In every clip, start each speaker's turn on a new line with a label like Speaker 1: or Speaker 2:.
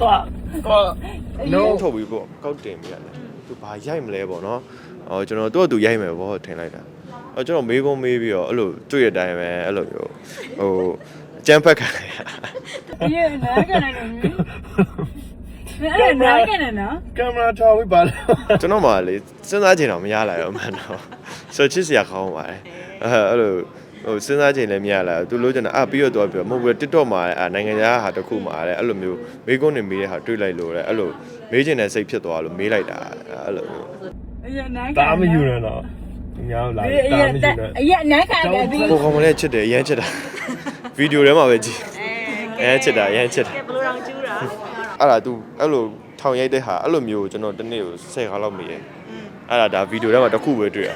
Speaker 1: သွား
Speaker 2: ကော
Speaker 3: no ထုတ်ပြီးပေါ့ကောက်တင်ပြရတယ်သူဘာရိုက်မလဲပေါ့နော်အော်ကျွန်တော်သူ့အတူရိုက်မယ်ပေါ့ထင်လိုက်တာအော်ကျွန်တော်မေးကုန်းမေးပြီးတော့အဲ့လိုတွေ့ရတိုင်းပဲအဲ့လိုမျိုးဟိုအကျန်းဖက်ခံရ
Speaker 1: အေးနားကနေနေအဲ့နားကနေနော်
Speaker 2: ကင်မရာထားဝိပါလား
Speaker 3: ကျွန်တော်မှလေစဉ်းစားချင်တော့မရလာတော့မှန်တော့ဆိုချစ်စရာကောင်းပါတယ်အဲအဲ့လို ဟိုစဉ်းစားချင်လည်းမရလာသူလို့ကျွန်တော်အပြီးတော့တော့ပြောမဟုတ်ဘူး TikTok မှာအဲနိုင်ငံခြားဟာတစ်ခုမှာအဲအဲ့လိုမျိုးမေးကုန်းနေမေးတဲ့ဟာတွေ့လိုက်လို့လေအဲ့လိုမေးချင်တဲ့စိတ်ဖြစ်သွားလို့မေးလိုက်တာအဲ့လိုမျိုး
Speaker 1: အေးနား
Speaker 2: ဒါမယူရတော့အများလာ
Speaker 1: အေး
Speaker 2: ဒါမယူရ
Speaker 1: အေးနားကနေပြီး
Speaker 3: ကိုကောင်မလေးချစ်တယ်အရမ်းချစ်တာဗီဒီယိုထဲမှာပဲကြည့်
Speaker 4: အဲ
Speaker 3: အရမ်းချစ်တာအရမ်းချစ်တာ
Speaker 4: ကဲဘယ်လိုတောင်ကျူးတာ
Speaker 3: အဲ့ဒါ तू အဲ့လိုထောင်ရိုက်တဲ့ဟာအဲ့လိုမျိုးကျွန်တော်တစ်နေ့ကို10ခါလောက်မေးတယ်အဲ့ဒါဒါဗီဒီယိုထဲမှာတစ်ခုပဲတွေ့ရ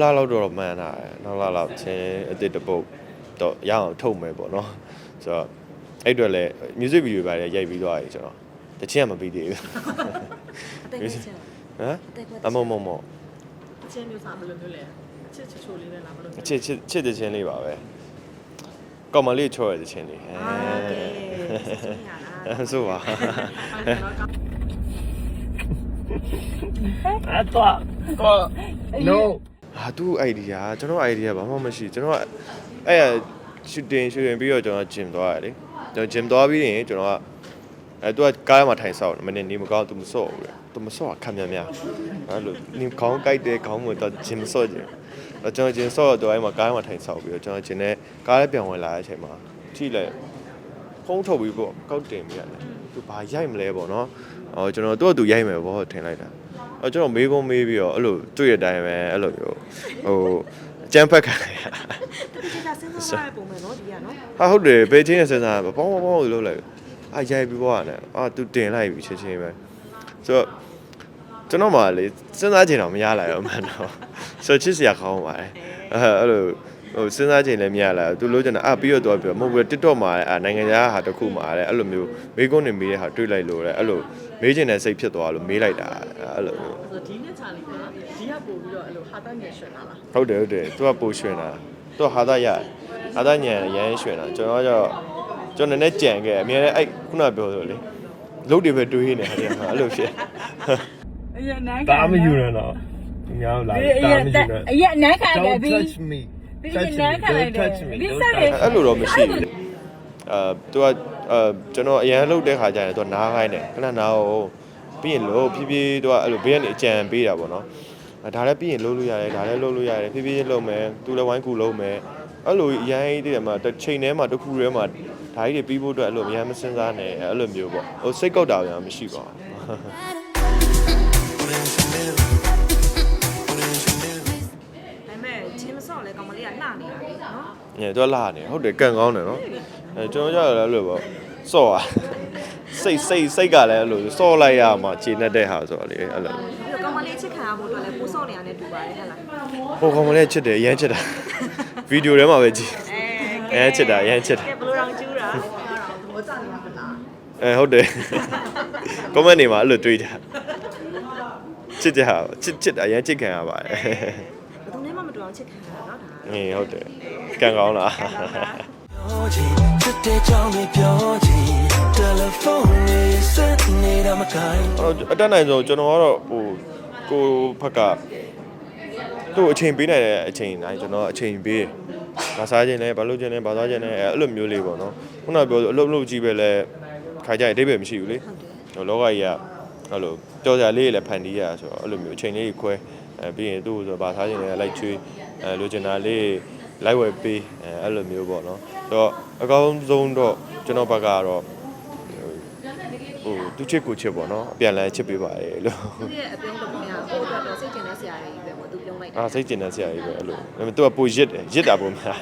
Speaker 5: နောက်လာ
Speaker 3: လောက်တော့မှန်းတာတယ်နောက်လာလောက်ချင်းအစ်စ်တစ်ပုတ်တော့ရအောင်ထုတ်မယ်ပေါ့နော်ဆိုတော့အဲ့အတွက်လည်း music video ပါရိုက်ပြီးသွားပြီကျွန်တော်တချင်ကမပြီးသေးဘူး
Speaker 4: အတက်ကြီးချင်
Speaker 3: ဟမ်အမမမ
Speaker 4: အချင်းမျိုးစားဘယ်လိုမျိုးလဲချစ်ချစ်ချိုလေးပဲလားဘယ်လိုမျိုး
Speaker 3: ချစ်ချစ်ချစ်တဲ့ချင်းလေးပါပဲကောင်မလေးချောရတဲ့ချင်းလေး
Speaker 4: အာကဲစစ်ချင်းရလား
Speaker 3: အဲဆိုပါ
Speaker 1: အဲ့သွား
Speaker 2: ကော no
Speaker 3: ဟာသူ့ idea ကျွန်တော် idea ဘာမှမရှိကျွန်တော်အဲ့ရ shooting shooting ပြီးတော့ကျွန်တော် gym သွားရတယ်လေကျွန်တော် gym သွားပြီးရင်ကျွန်တော်ကအဲသူကကားထဲမှာထိုင်ဆောက်တယ်မနေ့နေမကောင်းသူမဆော့ဘူးလေသူမဆော့ခံများများအဲ့လိုနေခေါင်းကိုက်တယ်ခေါင်းမတော့ gym ဆော့ကြတယ်အဲ့ကျွန်တော် gym ဆော့တော့အဲ့မှာကားထဲမှာထိုင်ဆောက်ပြီးတော့ကျွန်တော် gym နဲ့ကားထဲပြန်ဝင်လာတဲ့အချိန်မှာကြည့်လိုက်ဖုံးထုတ်ပြီးပေါ့ကောက်တင်ပြရတယ်သူဘာရိုက်မလဲပေါ့နော်အော်ကျွန်တော်သူ့အတူရိုက်မယ်ပေါ့ထင်လိုက်တာ အော်ကျွန်တော်မေးကုန်းမေးပြီးတော့အဲ့လိုတွေ့ရတိုင်းပဲအဲ့လိုမျိုးဟိုအကျန်းဖက်ခံရ
Speaker 4: တတိယစဉ်းစားရတဲ့ပုံမှန်နော်ဒီကနော်
Speaker 3: ဟာဟုတ်တယ်ဘယ်ချင်းနဲ့စဉ်းစားပေါင်းပေါင်းပေါင်းလို့လိုက်အာရိုက်ပြီးပွားတယ်အာသူတင်လိုက်ပြီချက်ချင်းပဲဆိုတော့ကျွန်တော်မှလေစဉ်းစားချင်တော့မရလာတော့မှန်တော့ဆိုချစ်စရာကောင်းပါတယ်အဲအဲ့လို ဟိုစဉ်းစားချင်လည်းမရလာသူလို့ကျွန်တော်အပြီးတော့တော့ပြောမဟုတ်ဘူး TikTok မှာအဲနိုင်ငံခြားဟာတစ်ခုမှာအဲအဲ့လိုမျိုးမေးကုန်းနေမေးတဲ့ဟာတွေ့လိုက်လို့လေအဲ့လိုမေးချင်တဲ့စိတ်ဖြစ်သွားလို့မေးလိုက်တာအဲ့လိုမျိုး
Speaker 4: ဆိုဒီနဲ့ချာလေးကဒီကပို့ပြီးတော့အဲ့လိုဟာတာငယ်ရွှင်လာလား
Speaker 3: ဟုတ်တယ်ဟုတ်တယ်သူကပိုရွှင်တာသူကဟာသားရဟာသားညံရမ်းရွှင်တာကျွန်တော်ကတော့ကျွန်တော်နည်းနည်းကြံခဲ့အများနဲ့အဲ့ခုနပြောဆိုလေလုတ်တွေပဲတွေးနေတယ်ဟာအဲ့လိုဖြစ်
Speaker 1: အေးနား
Speaker 2: ဒါမယူရတော့အများလာ
Speaker 1: အေး
Speaker 2: ဒါမယူရ
Speaker 1: အေးနားကနေ
Speaker 2: don't
Speaker 1: ပြီး
Speaker 2: touch me
Speaker 1: ပြီး
Speaker 2: touch
Speaker 1: နား
Speaker 2: me
Speaker 1: ကနေ
Speaker 2: don't touch me
Speaker 1: ပြီး
Speaker 2: don't
Speaker 1: စား
Speaker 2: touch
Speaker 1: တယ်
Speaker 2: me
Speaker 3: အဲ့လိုတော့မရှိဘူးအာသူကအာကျွန်တော်အရန်လုတ်တဲ့ခါကျရင်သူကနားခိုင်းတယ်ခဏနားအောင်ပြီးရင်လို့ဖြည်းဖြည်းသူကအဲ့လိုဘေးကနေအကြံပေးတာပေါ့နော်အဲဒါလည်းပြီးရင်လုံးလို့ရတယ်ဒါလည်းလုံးလို့ရတယ်ဖြည်းဖြည်းလုံးမယ်သူလည်းဝိုင်းကူလုံးမယ်အဲ့လိုအရင်တည်းကမှတစ်ချိန်ထဲမှာတစ်ခုထဲမှာဒါကြီးတွေပြီးဖို့အတွက်အဲ့လိုအများမစင်စားနဲ့အဲ့လိုမျိုးပေါ့ဟိုစိတ်ကောက်တာများမရှိပါဘူး
Speaker 4: နော်။
Speaker 3: ညတော့လာနေဟုတ်တယ်ကန်ကောင်းတယ်နော်။အဲကျွန်တော်ကြရလဲလို့ပေါ့စော့อ่ะစိတ်စိတ်စိတ်ကလည်းအဲ့လိုစော့လိုက်ရမှခြေနဲ့တဲ့ဟာဆိုတော့လေအဲ့လို
Speaker 4: ပြီးတော့ကောင်မလေးချစ်ခံရဖို့အတွက်လဲပိုးစော့နေရတဲ့တူပါတယ်ဟဲ့လား
Speaker 3: ဟိုကောင်မလေးချစ်တယ်အရမ်းချစ်တာဗီဒီယိုထဲမှာပဲကြည့်
Speaker 4: အဲ
Speaker 3: အဲချစ်တာအရမ်းချစ်တာ
Speaker 4: ကဲဘယ်လိုတောင်ကျူးတာဘောကြနေမှာမလား
Speaker 3: အဲဟုတ်တယ်ကွန်မန့်နေမှာအဲ့လိုတွေးတာချစ်ကြဟာချစ်ချစ်တာအရမ်းချစ်ခံရပါတယ်
Speaker 4: ဘယ်သူနဲ့မှမ တူအောင်ချစ်ခံရတာနော်ဒါ
Speaker 3: ဟင်းဟုတ်တယ်ကန်ကောင်းလား
Speaker 5: ပြောချင်စစ်တဲ့ကြောင့်ပဲပြောချင် telephone ရဲ့ဆက်နေတာမကိုင်း
Speaker 3: အဲ့တော့အတက်နိုင်ဆုံးကျွန်တော်ကတော့ဟိုကိုဖက်ကသူ့အချိန်ပေးနိုင်တဲ့အချိန်တိုင်းကျွန်တော်အချိန်ပေးတယ်။ဘာစားခြင်းလဲဘာလုပ်ခြင်းလဲဘာသွားခြင်းလဲအဲ့လိုမျိုးလေးပေါ့နော်။ခုနကပြောအလုပ်လုပ်ကြည့်ပဲလဲခါကြရင်အတိတ်ပဲမရှိဘူးလေ။ဟိုလောကကြီးကအဲ့လိုကြော်စရာလေးတွေလည်းဖန်တီးရဆိုတော့အဲ့လိုမျိုးအချိန်လေးခွဲ အဲပြီးရင်သူ့ဆိုဘာစားခြင်းလဲလိုက်ချွေးအဲလိုချင်တာလေးလိုက်ဝယ်ပေးအဲအဲ့လိုမျိုးပေါ့နော်။ဆိုတော့အကောင်းဆုံးတော့ကျွန်တော်ဘက်ကတော့ဟိုသူချစ်ကိုချစ်ပေါ့နော်အပြန်လည်ချစ်ပေးပါရဲ့လို့
Speaker 4: သူရဲ့အပြုံးတစ်ပုံကကိုယ့်အတွက်တော့စိတ်ကျင်တဲ့ဆရာကြီးပဲပေါ့သူပြုံးလိုက်
Speaker 3: အာစိတ်ကျင်တဲ့ဆရာကြီးပဲအဲ့လိုဒါပေမဲ့သူကပိုရစ်တယ်ရစ်တာပုံများ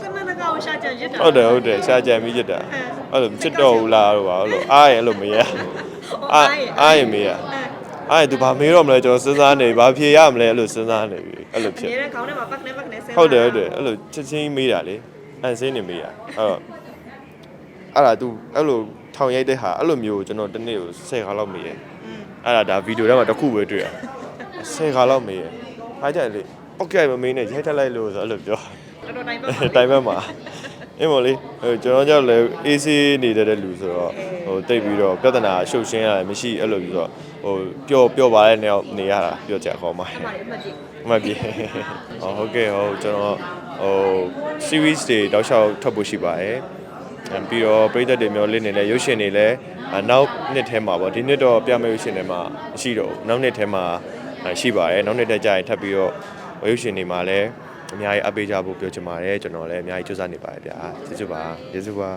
Speaker 4: ခဏတကောရှာကြရစ်တာ
Speaker 3: ဟုတ်တယ်ဟုတ်တယ်ရှားကြံပြီးရစ်တာအဲ့လိုချစ်တော့ဘူးလားတော့ပါအဲ့လိုအားရင်အဲ့လိုမရအားအားရင်မရအား ရင်သူဘာမေးတော့မလဲကျွန်တော်စဉ်းစားနေဘာဖြေရမလဲအဲ့လိုစဉ်းစားနေပြီအဲ့လိုဖြစ်
Speaker 4: နေတဲ့ခေါင်းထဲမှာပတ်ကနေပတ်ကနေဆဲ
Speaker 3: ဟုတ်တယ်ဟုတ်တယ်အဲ့လိုချက်ချင်းမေးတာလေအန်စင်းနေမေးတာအဲ့တော့အဲ့ဒါ तू အဲ့လိုထောင်ရိုက်တဲ့ဟာအဲ့လိုမျိုးကျွန်တော်တစ်နေ့ကို10ခါလောက်မေးတယ်အဲ့ဒါဒါဗီဒီယိုထဲမှာတစ်ခုပဲတွေ့ရ10ခါလောက်မေးရအားကြလေပောက်ကဲမမေးနဲ့ရိုက်ထက်လိုက်လို့ဆိုအဲ့လိုပြော
Speaker 4: တော်တော်တိုင်းပဲ
Speaker 3: တိုင်ဘက်မှာ အင်းမလေးဟိုကျွန်တော်ကြောက်လဲ AC နေတဲ့လူဆိုတော့ဟိုတိတ်ပြီးတော့ပြဿနာရှုပ်ရှင်းရတယ်မရှိအဲ့လိုပြီးတော့ဟိုပျော့ပျော့ပါတဲ့နေရာနေရတာပြောကြခေါ်မှာ
Speaker 4: အမှန်အမှန်ကြီး
Speaker 3: အမှတ်ပြီဟောဟုတ်ကဲ့ဟိုကျွန်တော်ဟို series တွေတောက်လျှောက်ထွက်ဖို့ရှိပါတယ်အဲပြီးတော့ပြည်သက်တွေမျိုးလေးနေလဲရုပ်ရှင်တွေလည်းအနောက်နှစ်ထဲမှာပေါ့ဒီနှစ်တော့ပြမယ့်ရုပ်ရှင်တွေမှာမရှိတော့ဘူးနောက်နှစ်ထဲမှာရှိပါတယ်နောက်နှစ်ထဲကျရင်ထပ်ပြီးတော့ရုပ်ရှင်တွေမှာလည်း အများကြီးအပေးကြဖို့ပြောချင်ပါတယ်ကျွန်တော်လည်းအများကြီးစူးစမ်းနေပါတယ်ဗျာကျေးဇူးပါကျေးဇူးပါ